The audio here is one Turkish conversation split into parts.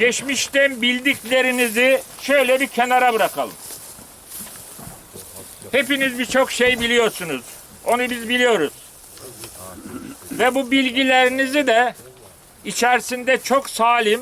geçmişten bildiklerinizi şöyle bir kenara bırakalım. Hepiniz birçok şey biliyorsunuz. Onu biz biliyoruz. Ve bu bilgilerinizi de içerisinde çok salim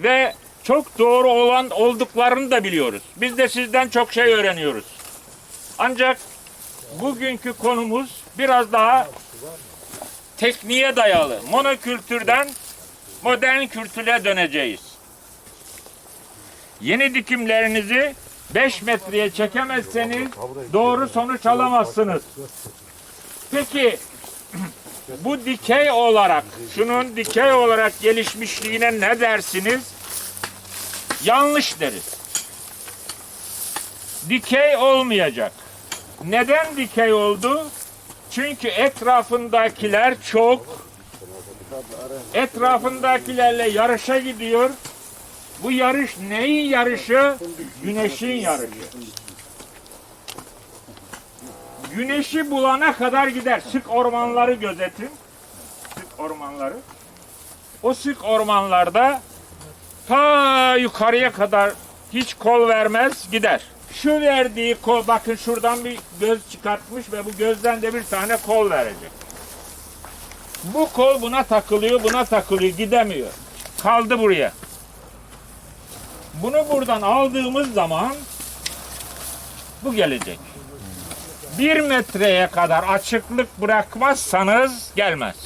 ve çok doğru olan olduklarını da biliyoruz. Biz de sizden çok şey öğreniyoruz. Ancak bugünkü konumuz biraz daha tekniğe dayalı. Monokültürden modern kültüre döneceğiz. Yeni dikimlerinizi 5 metreye çekemezseniz doğru sonuç alamazsınız. Peki bu dikey olarak, şunun dikey olarak gelişmişliğine ne dersiniz? Yanlış deriz. Dikey olmayacak. Neden dikey oldu? Çünkü etrafındakiler çok etrafındakilerle yarışa gidiyor. Bu yarış neyin yarışı? Güneşin yarışı. Güneşi bulana kadar gider. Sık ormanları gözetin. Sık ormanları. O sık ormanlarda ta yukarıya kadar hiç kol vermez gider. Şu verdiği kol bakın şuradan bir göz çıkartmış ve bu gözden de bir tane kol verecek. Bu kol buna takılıyor, buna takılıyor, gidemiyor. Kaldı buraya. Bunu buradan aldığımız zaman bu gelecek. Bir metreye kadar açıklık bırakmazsanız gelmez.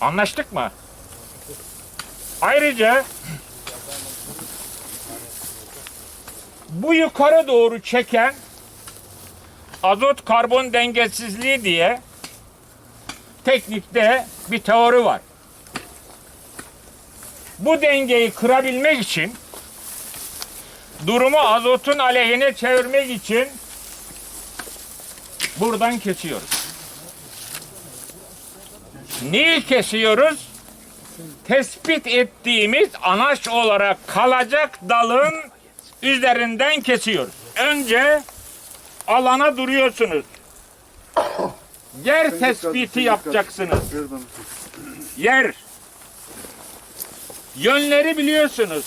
Anlaştık mı? Ayrıca bu yukarı doğru çeken azot karbon dengesizliği diye teknikte bir teori var. Bu dengeyi kırabilmek için durumu azotun aleyhine çevirmek için buradan kesiyoruz. Niye kesiyoruz? Tespit ettiğimiz anaç olarak kalacak dalın üzerinden kesiyoruz. Önce alana duruyorsunuz. Yer tespiti yapacaksınız. Yer. Yönleri biliyorsunuz.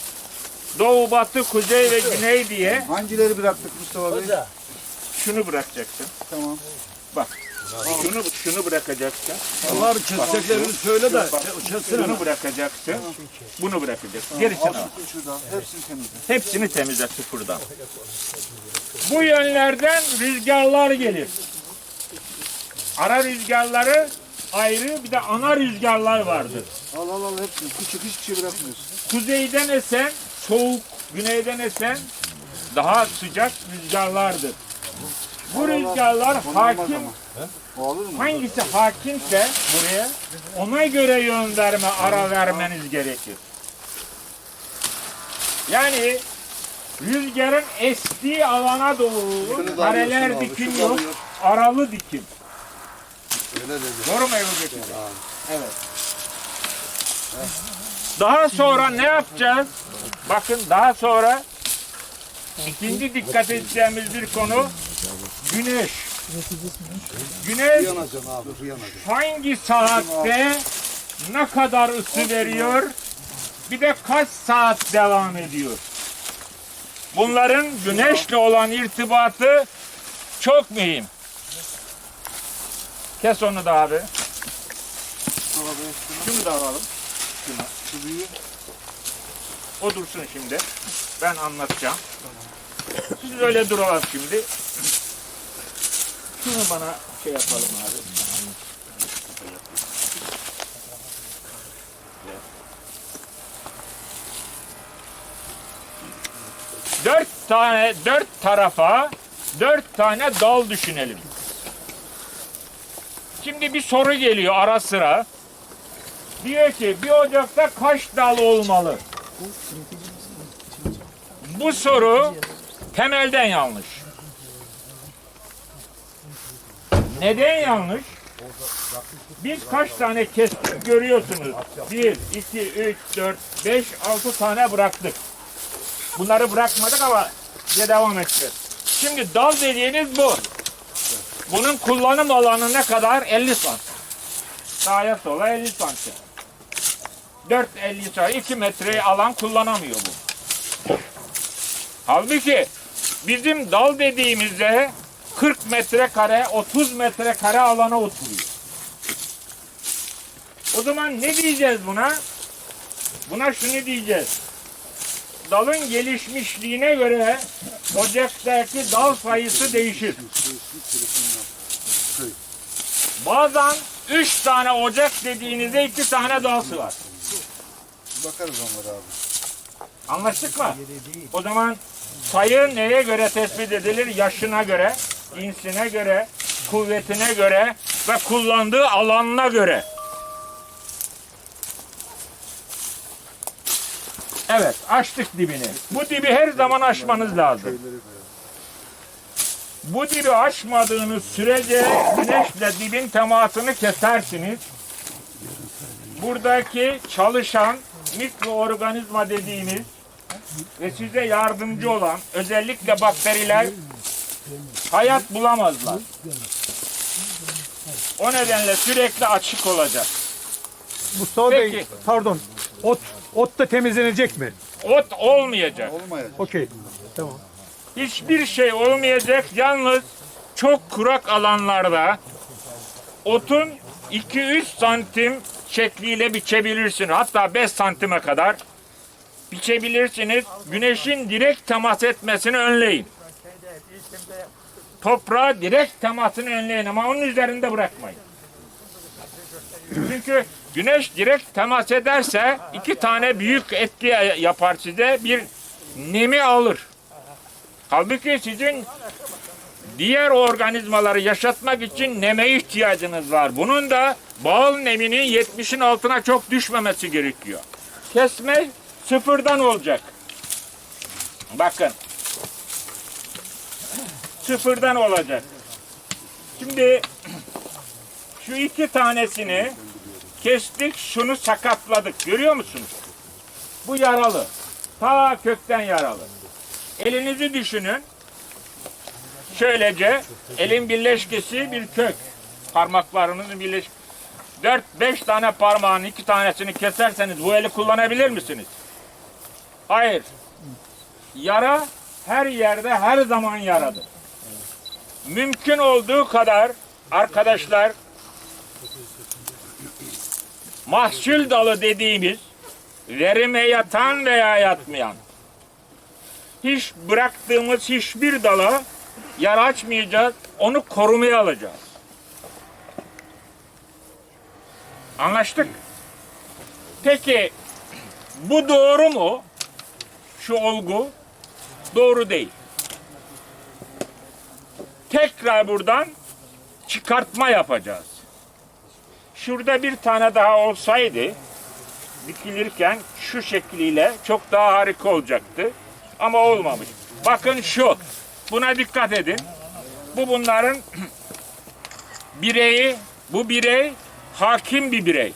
Doğu, batı, kuzey ve güney diye Hangileri bıraktık Mustafa Bey? şunu bırakacaksın. Tamam. Bak. Şunu şunu bırakacaksın. Var keseceklerini söyle de kessin Şunu bırakacaksın. Bunu bırakacaksın. Gerisini al. Sıkın şuradan. Hepsini temizle. Hepsini temizle sıfırdan. Bu yönlerden rüzgarlar gelir. Ara rüzgarları ayrı bir de ana rüzgarlar vardır. Al al al hepsini. Küçük hiçbir şey bırakmıyorsun. Kuzeyden esen soğuk, güneyden esen daha sıcak rüzgarlardır. Bu rüzgarlar hakim, olur mu? hangisi hakimse buraya ona göre yön verme, ara vermeniz gerekir. Yani rüzgarın estiği alana doğru kareler dikim yok, aralı dikim. Öyle dedi. Doğru mu Ebu Bekir? Evet. Daha sonra ne yapacağız? Bakın daha sonra ikinci dikkat edeceğimiz bir konu güneş. Güneş Yanacaksın abi. Bu yanacaksın. hangi saatte ne kadar ısı veriyor? Bir de kaç saat devam ediyor? Bunların güneşle olan irtibatı çok mühim. Kes onu da abi. Şunu da alalım. şu büyüğü. O dursun şimdi. Ben anlatacağım. Siz öyle duralım şimdi. Şunu bana şey yapalım abi. Dört tane, dört tarafa dört tane dal düşünelim. Şimdi bir soru geliyor ara sıra. Diyor ki bir ocakta kaç dal olmalı? Bu soru temelden yanlış. Neden yanlış? Biz kaç tane kestik görüyorsunuz. 1, 2, 3, 4, 5, 6 tane bıraktık. Bunları bırakmadık ama devam edeceğiz. Şimdi dal dediğiniz bu. Bunun kullanım alanı ne kadar? 50 santim. Sağa sola 50 santim. 4.50 say 2 metreyi alan kullanamıyor bu. Halbuki bizim dal dediğimizde 40 metrekare 30 metrekare alana oturuyor. O zaman ne diyeceğiz buna? Buna şunu diyeceğiz. Dalın gelişmişliğine göre ocaktaki dal sayısı değişir. Bazen üç tane ocak dediğinizde iki tane dalsı var. Bakarız onlara abi. Anlaştık mı? O zaman sayı neye göre tespit edilir? Yaşına göre, cinsine göre, kuvvetine göre ve kullandığı alanına göre. Evet, açtık dibini. Bu dibi her zaman aşmanız lazım. Bu dibi aşmadığınız sürece güneşle dibin temasını kesersiniz. Buradaki çalışan mikroorganizma dediğimiz ve size yardımcı olan özellikle bakteriler hayat bulamazlar. O nedenle sürekli açık olacak. Mustafa Bey, Peki. pardon. Ot, ot da temizlenecek mi? Ot olmayacak. Olmayacak. Okey. Tamam. Hiçbir şey olmayacak. Yalnız çok kurak alanlarda otun 2-3 santim şekliyle biçebilirsiniz. Hatta 5 santime kadar biçebilirsiniz. Güneşin direkt temas etmesini önleyin. Toprağa direkt temasını önleyin ama onun üzerinde bırakmayın. Çünkü güneş direkt temas ederse iki tane büyük etki yapar size. Bir nemi alır. Halbuki sizin diğer organizmaları yaşatmak için neme ihtiyacınız var. Bunun da bağıl neminin 70'in altına çok düşmemesi gerekiyor. Kesme sıfırdan olacak. Bakın. Sıfırdan olacak. Şimdi şu iki tanesini kestik, şunu sakatladık. Görüyor musunuz? Bu yaralı. Ta kökten yaralı. Elinizi düşünün. Şöylece elin birleşkesi bir kök. Parmaklarınızın birleş 4-5 tane parmağın iki tanesini keserseniz bu eli kullanabilir misiniz? Hayır. Yara her yerde her zaman yaradır. Mümkün olduğu kadar arkadaşlar mahsul dalı dediğimiz verime yatan veya yatmayan hiç bıraktığımız hiçbir dala yer açmayacağız. Onu korumaya alacağız. Anlaştık. Peki bu doğru mu? Şu olgu doğru değil. Tekrar buradan çıkartma yapacağız. Şurada bir tane daha olsaydı dikilirken şu şekliyle çok daha harika olacaktı. Ama olmamış. Bakın şu. Buna dikkat edin. Bu bunların bireyi, bu birey hakim bir birey.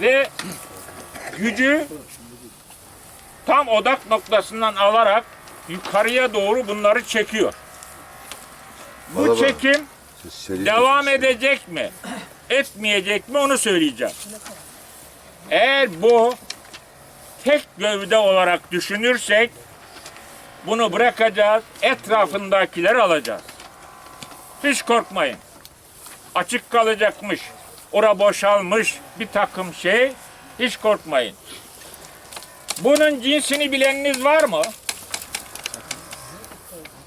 Ve gücü tam odak noktasından alarak yukarıya doğru bunları çekiyor. Bu çekim devam edecek mi? Etmeyecek mi onu söyleyeceğim. Eğer bu tek gövde olarak düşünürsek bunu bırakacağız, etrafındakileri alacağız. Hiç korkmayın. Açık kalacakmış, ora boşalmış bir takım şey. Hiç korkmayın. Bunun cinsini bileniniz var mı?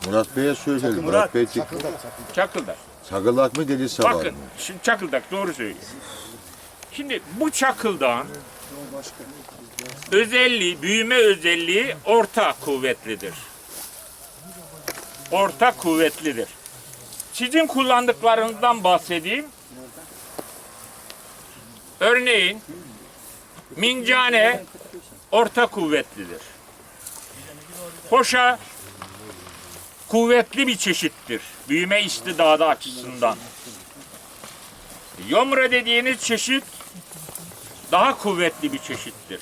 Murat Bey'e söyleyelim. Murat, Bey çıktı. Çakıldak. Çakıldak mı dedi sabah Bakın, mı? şimdi çakıldak doğru söylüyor. Şimdi bu çakıldağın özelliği, büyüme özelliği orta kuvvetlidir. Orta kuvvetlidir. Sizin kullandıklarınızdan bahsedeyim. Örneğin mincane orta kuvvetlidir. Hoşa kuvvetli bir çeşittir. Büyüme istidadı açısından. Yomra dediğiniz çeşit daha kuvvetli bir çeşittir.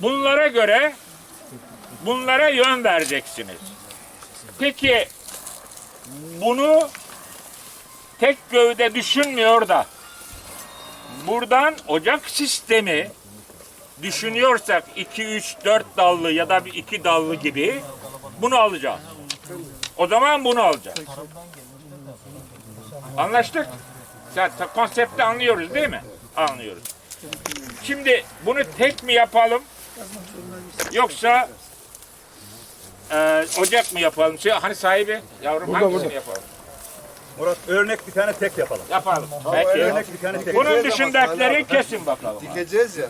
Bunlara göre bunlara yön vereceksiniz. Peki bunu tek gövde düşünmüyor da buradan ocak sistemi düşünüyorsak 2 3 4 dallı ya da bir 2 dallı gibi bunu alacağız. O zaman bunu alacağız. Anlaştık? Zaten konsepti anlıyoruz değil mi? Anlıyoruz. Şimdi bunu tek mi yapalım? Yoksa e, ocak mı yapalım? Şey, hani sahibi yavrum hangisini yapalım? Murat örnek bir tane tek yapalım. Yapalım. Peki. Örnek bir tane tek. Bunun dışındakileri kesin bakalım. Dikeceğiz ya.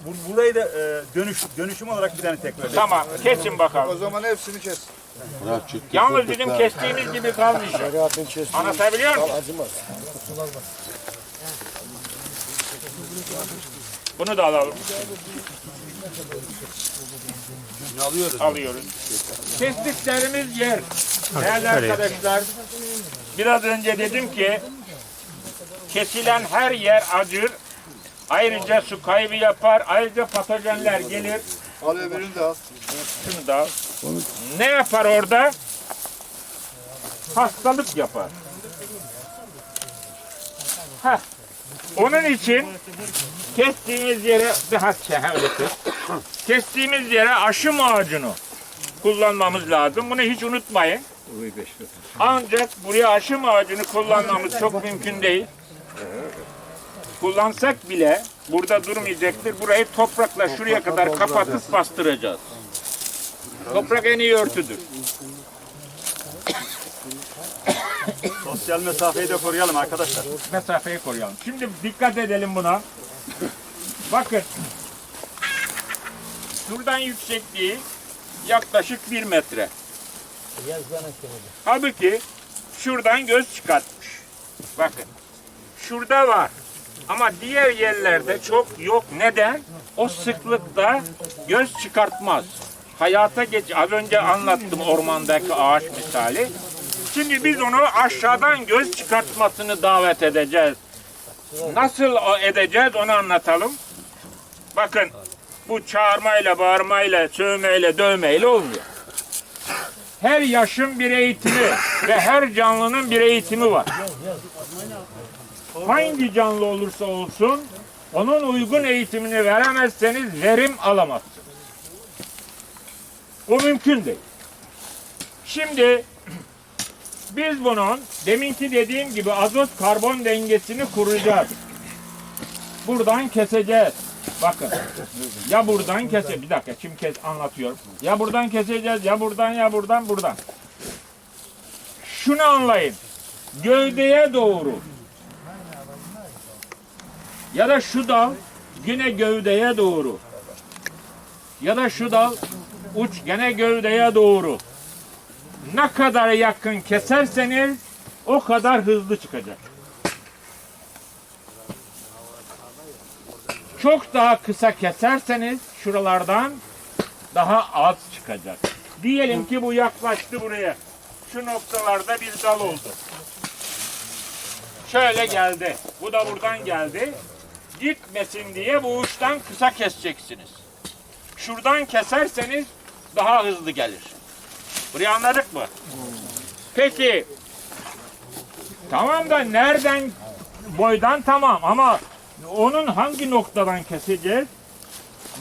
Bu- Burayı da e, dönüş dönüşüm olarak bir tane tek böyle. Tamam, kesin O bakalım. zaman hepsini kes. Yalnız bizim kestiğimiz gibi kalmayacak. Anlatabiliyor muyum? Bunu da alalım. Alıyoruz. Alıyoruz. Kestiklerimiz yer. Değerli arkadaşlar, biraz önce dedim ki kesilen her yer acır. Ayrıca su kaybı yapar. Ayrıca patojenler gelir. Al öbürünü de al. Şunu da al. Ne yapar orada? Hastalık yapar. Heh. Onun için kestiğimiz yere daha ha, öyle kes. Kestiğimiz yere aşım ağacını kullanmamız lazım. Bunu hiç unutmayın. Ancak buraya aşım ağacını kullanmamız çok mümkün değil. Kullansak bile burada durmayacaktır. Burayı toprakla şuraya kadar kapatıp bastıracağız. Toprak en iyi örtüdür. Sosyal mesafeyi de koruyalım arkadaşlar. Mesafeyi koruyalım. Şimdi dikkat edelim buna. Bakın. Şuradan yüksekliği yaklaşık bir metre. Halbuki şuradan göz çıkartmış. Bakın. Şurada var. Ama diğer yerlerde çok yok. Neden? O sıklıkta göz çıkartmaz. Hayata geç. Az önce anlattım ormandaki ağaç misali. Şimdi biz onu aşağıdan göz çıkartmasını davet edeceğiz. Nasıl edeceğiz onu anlatalım. Bakın bu çağırmayla, bağırmayla, sövmeyle, dövmeyle olmuyor. Her yaşın bir eğitimi ve her canlının bir eğitimi var. Hangi canlı olursa olsun onun uygun eğitimini veremezseniz verim alamazsınız. Bu mümkün değil. Şimdi biz bunun deminki dediğim gibi azot karbon dengesini kuracağız. Buradan keseceğiz. Bakın. Ya buradan kese. Bir dakika kim kes anlatıyorum. Ya buradan keseceğiz ya buradan ya buradan buradan. Şunu anlayın. Gövdeye doğru. Ya da şu dal yine gövdeye doğru. Ya da şu dal uç gene gövdeye doğru ne kadar yakın keserseniz o kadar hızlı çıkacak. Çok daha kısa keserseniz şuralardan daha az çıkacak. Diyelim ki bu yaklaştı buraya. Şu noktalarda bir dal oldu. Şöyle geldi. Bu da buradan geldi. Gitmesin diye bu uçtan kısa keseceksiniz. Şuradan keserseniz daha hızlı gelir. Burayı anladık mı? Peki. Tamam da nereden boydan tamam ama onun hangi noktadan keseceğiz?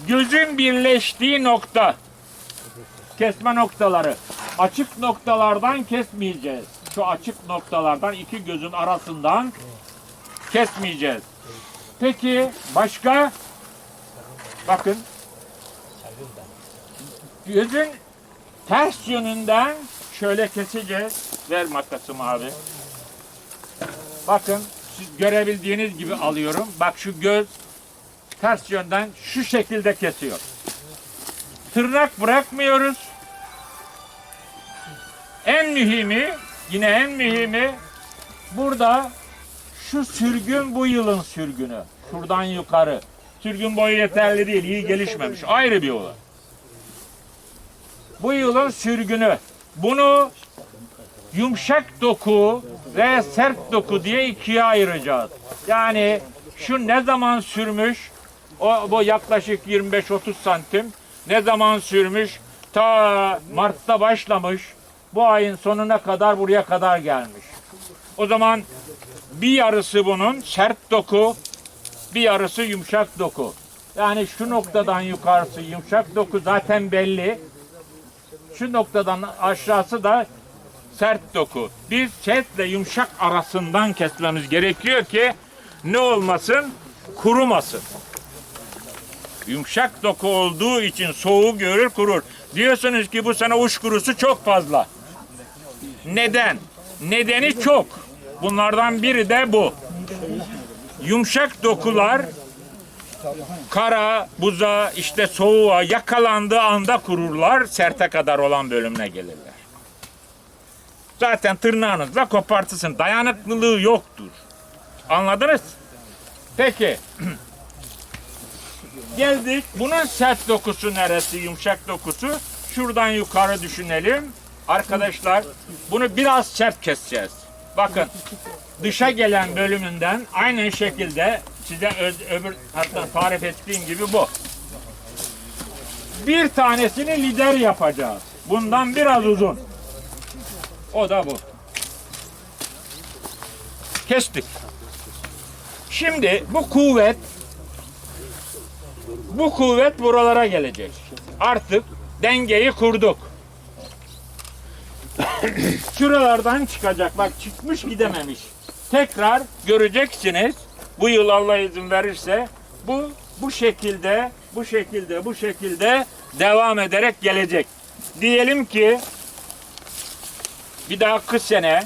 Gözün birleştiği nokta. Kesme noktaları. Açık noktalardan kesmeyeceğiz. Şu açık noktalardan iki gözün arasından kesmeyeceğiz. Peki başka? Bakın. Gözün ters yönünden şöyle keseceğiz. Ver makasımı abi. Bakın siz görebildiğiniz gibi alıyorum. Bak şu göz ters yönden şu şekilde kesiyor. Tırnak bırakmıyoruz. En mühimi, yine en mühimi burada şu sürgün bu yılın sürgünü. Şuradan yukarı. Sürgün boyu yeterli değil, iyi gelişmemiş. Ayrı bir olay. Bu yılın sürgünü. Bunu yumuşak doku ve sert doku diye ikiye ayıracağız. Yani şu ne zaman sürmüş? O bu yaklaşık 25-30 santim. Ne zaman sürmüş? Ta Mart'ta başlamış. Bu ayın sonuna kadar buraya kadar gelmiş. O zaman bir yarısı bunun sert doku, bir yarısı yumuşak doku. Yani şu noktadan yukarısı yumuşak doku zaten belli. Şu noktadan aşağısı da sert doku. Biz setle yumuşak arasından kesmemiz gerekiyor ki ne olmasın? Kurumasın. Yumuşak doku olduğu için soğuğu görür kurur. Diyorsunuz ki bu sene uç kurusu çok fazla. Neden? Nedeni çok. Bunlardan biri de bu. Yumuşak dokular kara, buza, işte soğuğa yakalandığı anda kururlar. Serte kadar olan bölümüne gelirler. Zaten tırnağınızla kopartırsın. Dayanıklılığı yoktur. Anladınız? Peki. Geldik. Bunun sert dokusu neresi? Yumuşak dokusu. Şuradan yukarı düşünelim. Arkadaşlar bunu biraz sert keseceğiz. Bakın dışa gelen bölümünden aynı şekilde size ö- öbür hatta tarif ettiğim gibi bu. Bir tanesini lider yapacağız. Bundan biraz uzun. O da bu. Kestik. Şimdi bu kuvvet bu kuvvet buralara gelecek. Artık dengeyi kurduk. Şuralardan çıkacak. Bak çıkmış gidememiş. Tekrar göreceksiniz. Bu yıl Allah izin verirse bu bu şekilde, bu şekilde, bu şekilde devam ederek gelecek. Diyelim ki bir daha kış sene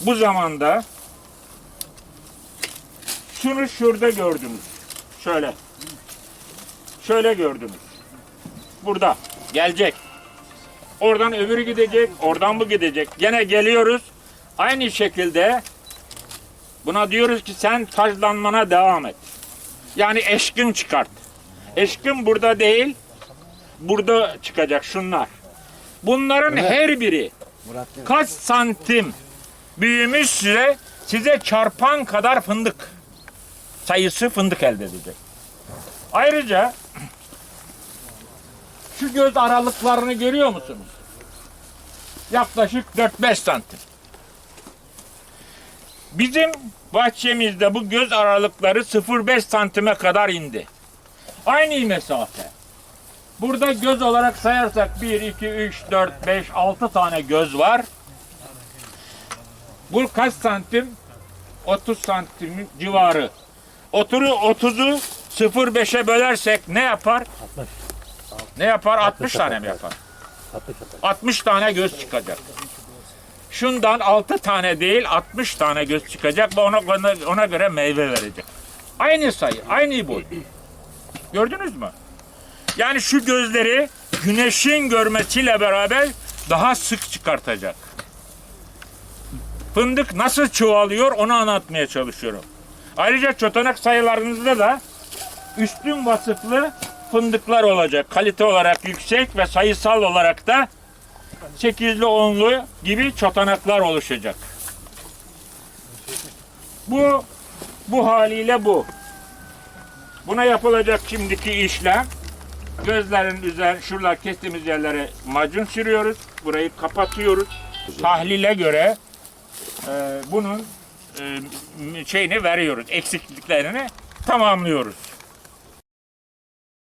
bu zamanda şunu şurada gördünüz. Şöyle. Şöyle gördünüz. Burada. Gelecek. Oradan öbürü gidecek. Oradan bu gidecek. Gene geliyoruz. Aynı şekilde buna diyoruz ki sen taclanmana devam et. Yani eşkin çıkart. Eşkin burada değil. Burada çıkacak şunlar. Bunların her biri kaç santim büyümüşse size çarpan kadar fındık sayısı fındık elde edecek. Ayrıca şu göz aralıklarını görüyor musunuz? Yaklaşık 4-5 santim. Bizim bahçemizde bu göz aralıkları 0,5 santime kadar indi. Aynı mesafe. Burada göz olarak sayarsak 1, 2, 3, 4, 5, 6 tane göz var. Bu kaç santim? 30 santim civarı. Oturu 30'u 0,5'e bölersek ne yapar? Ne yapar? 60 tane mi yapar? 60 tane göz çıkacak. Şundan 6 tane değil 60 tane göz çıkacak ve ona, ona, ona göre meyve verecek. Aynı sayı, aynı boy. Gördünüz mü? Yani şu gözleri güneşin görmesiyle beraber daha sık çıkartacak. Fındık nasıl çoğalıyor onu anlatmaya çalışıyorum. Ayrıca çotanak sayılarınızda da üstün vasıflı fındıklar olacak. Kalite olarak yüksek ve sayısal olarak da 8'li 10'lu gibi çotanaklar oluşacak. Bu bu haliyle bu. Buna yapılacak şimdiki işlem gözlerin üzerine şuralar kestiğimiz yerlere macun sürüyoruz. Burayı kapatıyoruz. Tahlile göre e, bunun e, şeyini veriyoruz. Eksikliklerini tamamlıyoruz.